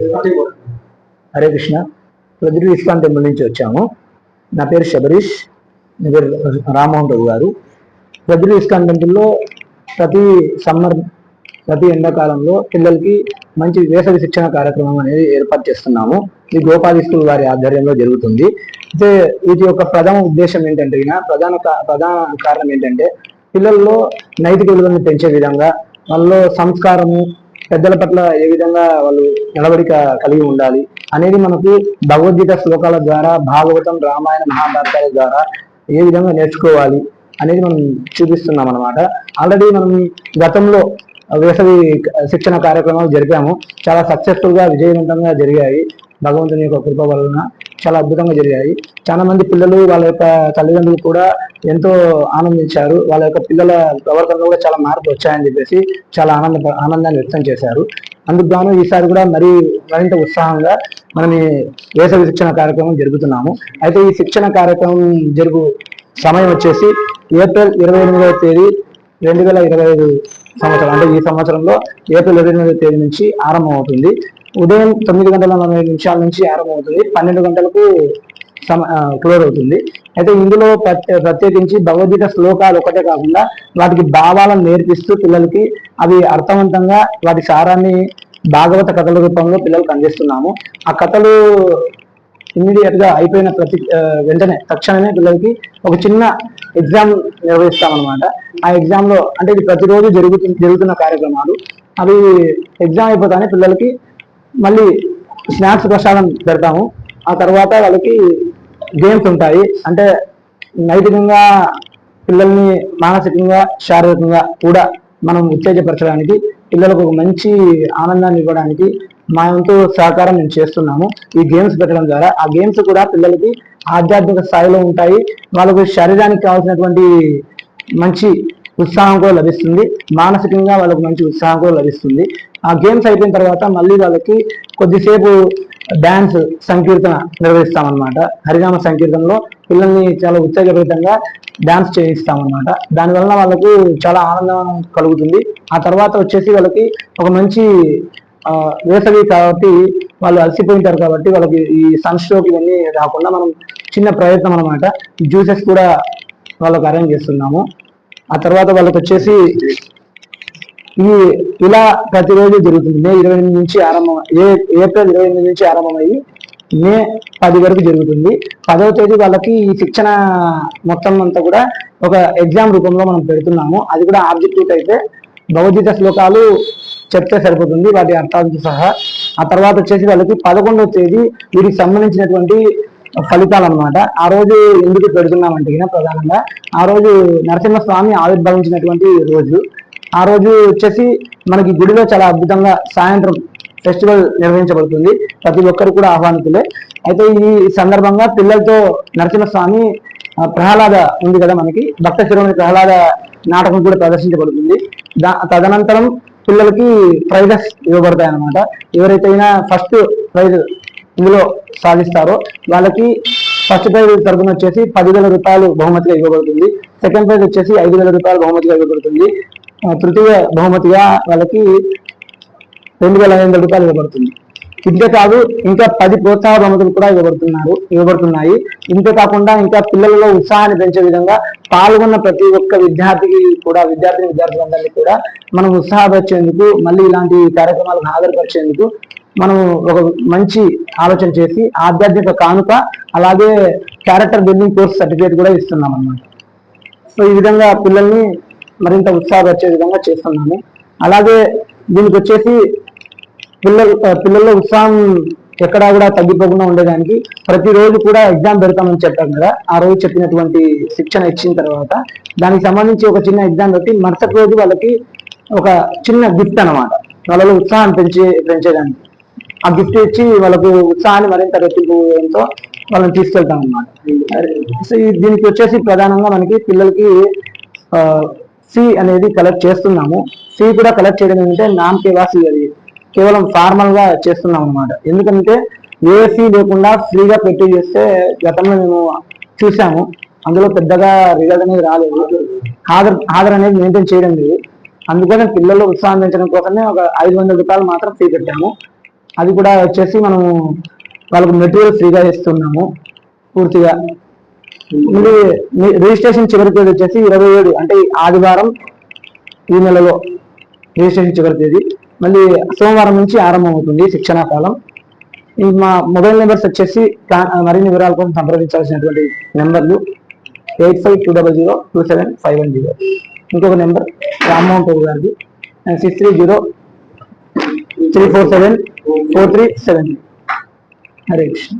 హరే కృష్ణ. ప్రజలు ISKCON temple నుంచి వచ్చాము. నా పేరు శబరీష్. నా పేరు రామ్మోహన్ రావు గారు. ప్రజలు ఇస్కాన్ టెంపుల్లో ప్రతి సమ్మర్ ప్రతి ఎండాకాలంలో పిల్లలకి మంచి వేసవి శిక్షణ కార్యక్రమం అనేది ఏర్పాటు చేస్తున్నాము. ఈ గోపాలి స్కూల్ వారి ఆధ్వర్యంలో జరుగుతుంది. అయితే వీటి యొక్క ప్రధాన ఉద్దేశం ఏంటంటే ఈయన ప్రధాన ప్రధాన కారణం ఏంటంటే పిల్లల్లో నైతిక విలువలను పెంచే విధంగా వాళ్ళలో సంస్కారము పెద్దల పట్ల ఏ విధంగా వాళ్ళు నిలబడిక కలిగి ఉండాలి అనేది మనకు భగవద్గీత శ్లోకాల ద్వారా భాగవతం రామాయణ మహాభారతాల ద్వారా ఏ విధంగా నేర్చుకోవాలి అనేది మనం చూపిస్తున్నాం అనమాట ఆల్రెడీ మనం గతంలో వేసవి శిక్షణ కార్యక్రమాలు జరిపాము. చాలా సక్సెస్ఫుల్గా విజయవంతంగా జరిగాయి. భగవంతుని యొక్క కృప వలన చాలా అద్భుతంగా జరిగాయి. చాలా మంది పిల్లలు వాళ్ళ యొక్క తల్లిదండ్రులు కూడా ఎంతో ఆనందించారు. వాళ్ళ యొక్క పిల్లల ప్రవర్తన కూడా చాలా మార్పు వచ్చాయని చెప్పేసి చాలా ఆనంద ఆనందాన్ని వ్యక్తం చేశారు. అందుకు గాను ఈసారి కూడా మరి మరింత ఉత్సాహంగా మనం ఈ వేసవి శిక్షణ కార్యక్రమం జరుగుతున్నాము అయితే ఈ శిక్షణ కార్యక్రమం జరుగు సమయం వచ్చేసి ఏప్రిల్ ఇరవై ఎనిమిదవ తేదీ రెండు వేల ఇరవై ఐదు సంవత్సరం. అంటే ఈ సంవత్సరంలో ఏప్రిల్ ఇరవై ఎనిమిదవ తేదీ నుంచి ఆరంభం అవుతుంది ఉదయం తొమ్మిది గంటల నలభై నిమిషాల నుంచి ఆరంభమవుతుంది. పన్నెండు గంటలకు సమ క్లోజ్ అవుతుంది. అయితే ఇందులో ప్రత్యే- ప్రత్యేకించి భగవద్గీత శ్లోకాలు ఒకటే కాకుండా వాటికి భావాలను నేర్పిస్తూ పిల్లలకి అవి అర్థవంతంగా వాటి సారాన్ని భాగవత కథల రూపంలో పిల్లలకు అందిస్తున్నాము. ఆ కథలు ఇమ్మీడియట్గా అయిపోయిన ప్రతి వెంటనే తక్షణమే పిల్లలకి ఒక చిన్న ఎగ్జామ్ నిర్వహిస్తామన్నమాట. ఆ ఎగ్జామ్లో అంటే ఇది ప్రతిరోజు జరుగుతు జరుగుతున్న కార్యక్రమాలు. అవి ఎగ్జామ్ అయిపోతానే పిల్లలకి మళ్ళీ స్నాక్స్ ప్రసాదం పెడతాము. ఆ తర్వాత వాళ్ళకి గేమ్స్ ఉంటాయి. అంటే నైతికంగా పిల్లల్ని మానసికంగా శారీరకంగా కూడా మనం ఉత్తేజపరచడానికి పిల్లలకు ఒక మంచి ఆనందాన్ని ఇవ్వడానికి మా వంతు సహకారం మేము చేస్తున్నాము. ఈ గేమ్స్ పెట్టడం ద్వారా. ఆ గేమ్స్ కూడా పిల్లలకి ఆధ్యాత్మిక స్థాయిలో ఉంటాయి. వాళ్ళకు శరీరానికి కావాల్సినటువంటి మంచి ఉత్సాహం కూడా లభిస్తుంది. మానసికంగా వాళ్ళకు మంచి ఉత్సాహం కూడా లభిస్తుంది. ఆ గేమ్స్ అయిపోయిన తర్వాత మళ్ళీ వాళ్ళకి కొద్దిసేపు డాన్స్ సంకీర్తన నిర్వహిస్తామన్నమాట. హరినామ సంకీర్తనలో పిల్లల్ని చాలా ఉత్తేజభరితంగా డాన్స్ చేయిస్తామన్నమాట. దానివల్ల వాళ్ళకు చాలా ఆనందం కలుగుతుంది. ఆ తర్వాత వచ్చేసి వాళ్ళకి ఒక మంచి వేసవి కాబట్టి వాళ్ళు అలసిపోయింటారు కాబట్టి వాళ్ళకి ఈ సన్ స్ట్రోక్ ఇవన్నీ రాకుండా మనం చిన్న ప్రయత్నం అనమాట జ్యూసెస్ కూడా వాళ్ళకు అరేంజ్ చేస్తున్నాము. ఆ తర్వాత వాళ్ళకి వచ్చేసి ఈ ఇలా ప్రతిరోజు జరుగుతుంది. మే ఇరవై ఎనిమిది నుంచి ఆరంభం ఏ ఏప్రిల్ ఇరవై ఎనిమిది నుంచి ఆరంభమయ్యి మే పది వరకు జరుగుతుంది. పదవ తేదీ వాళ్ళకి ఈ శిక్షణ మొత్తం అంతా కూడా ఒక ఎగ్జామ్ రూపంలో మనం పెడుతున్నాము. అది కూడా ఆబ్జెక్టివ్ అయితే భౌతిక శ్లోకాలు చెప్తే సరిపోతుంది వాటి అర్థాలతో సహా. ఆ తర్వాత వచ్చేసి వాళ్ళకి పదకొండవ తేదీ వీటికి సంబంధించినటువంటి ఫలితాలు అన్నమాట ఆ రోజు ఎందుకు పెడుతున్నామంటే ప్రధానంగా ఆ రోజు నరసింహస్వామి ఆవిర్భవించినటువంటి రోజు. ఆ రోజు వచ్చేసి మనకి గుడిలో చాలా అద్భుతంగా సాయంత్రం ఫెస్టివల్ నిర్వహించబడుతుంది. ప్రతి ఒక్కరు కూడా ఆహ్వానితులే. అయితే ఈ సందర్భంగా పిల్లలతో నరసింహస్వామి ప్రహ్లాద ఉంది కదా మనకి. భక్త శిరోమణి ప్రహ్లాద నాటకం కూడా ప్రదర్శించబడుతుంది. దా తదనంతరం పిల్లలకి ప్రైజెస్ ఇవ్వబడతాయి అన్నమాట ఎవరైతే ఫస్ట్ ప్రైజ్ ఇందులో సాధిస్తారో వాళ్ళకి ఫస్ట్ ప్రైజ్ తరపున వచ్చేసి పదివేల రూపాయలు బహుమతిగా ఇవ్వబడుతుంది. సెకండ్ ప్రైజ్ వచ్చేసి ఐదు వేల రూపాయలు బహుమతిగా ఇవ్వబడుతుంది. తృతీయ బహుమతిగా వాళ్ళకి రెండు వేల ఐదు వందల రూపాయలు ఇవ్వబడుతుంది. ఇంతే కాదు ఇంకా పది ప్రోత్సాహ బహుమతులు కూడా ఇవ్వబడుతున్నారు ఇవ్వబడుతున్నాయి. ఇంతే కాకుండా ఇంకా పిల్లలలో ఉత్సాహాన్ని పెంచే విధంగా పాల్గొన్న ప్రతి ఒక్క విద్యార్థికి కూడా విద్యార్థి విద్యార్థులందరినీ కూడా మనం ఉత్సాహపరిచేందుకు మళ్ళీ ఇలాంటి కార్యక్రమాలను హాజరుపరిచేందుకు మనం ఒక మంచి ఆలోచన చేసి ఆధ్యాత్మిక కానుక అలాగే క్యారెక్టర్ బిల్డింగ్ కోర్స్ సర్టిఫికేట్ కూడా ఇస్తున్నాం అన్నమాట సో ఈ విధంగా పిల్లల్ని మరింత ఉత్సాహపరిచే విధంగా చేస్తున్నాము. అలాగే దీనికి వచ్చేసి పిల్లలు పిల్లల పిల్లల్లో ఉత్సాహం ఎక్కడా కూడా తగ్గిపోకుండా ఉండేదానికి ప్రతిరోజు కూడా ఎగ్జామ్ పెడతామని చెప్పాం కదా. ఆ రోజు చెప్పినటువంటి శిక్షణ ఇచ్చిన తర్వాత దానికి సంబంధించి ఒక చిన్న ఎగ్జామ్ పెట్టి మరుసటి రోజు వాళ్ళకి ఒక చిన్న గిఫ్ట్ అన్నమాట. వాళ్ళలో ఉత్సాహాన్ని పెంచే పెంచేదానికి. ఆ గిఫ్ట్ ఇచ్చి వాళ్ళకు ఉత్సాహాన్ని మరింత రెట్టింపుతో వాళ్ళని తీసుకెళ్తాం అనమాట సో దీనికి వచ్చేసి ప్రధానంగా మనకి పిల్లలకి సి అనేది కలెక్ట్ చేస్తున్నాము. సి కూడా కలెక్ట్ చేయడం ఏంటంటే నాన్ కేవాసి అది. కేవలం ఫార్మల్గా చేస్తున్నాం అనమాట ఎందుకంటే ఏ ఫీ లేకుండా ఫ్రీగా పెట్టి చేస్తే గతంలో మేము చూసాము. అందులో పెద్దగా రిజల్ట్ అనేది రాలేదు. హాజరు హాజరు అనేది మెయింటైన్ చేయడం లేదు. అందుకని పిల్లలు ఉత్సాహం పెంచడం కోసమే ఒక ఐదు వందల రూపాయలు మాత్రం ఫీ పెట్టాము. అది కూడా వచ్చేసి మనం వాళ్ళకు మెటీరియల్ ఫ్రీగా ఇస్తున్నాము పూర్తిగా. మళ్ళీ మీ- రిజిస్ట్రేషన్ చివరి తేదీ వచ్చేసి ఇరవై ఏడు అంటే ఆదివారం ఈ నెలలో రిజిస్ట్రేషన్ చివరి తేదీ. మళ్ళీ సోమవారం నుంచి ఆరంభమవుతుంది శిక్షణా కాలం. ఈ మా మొబైల్ నెంబర్స్ వచ్చేసి మరిన్ని వివరాల కోసం సంప్రదించాల్సినటువంటి నెంబర్లు eight five two double zero two seven five one zero. ఇంకొక నెంబర్ రామ్మోహన్ రావు గారిది. Six three zero three four seven four three seven Hare Krishna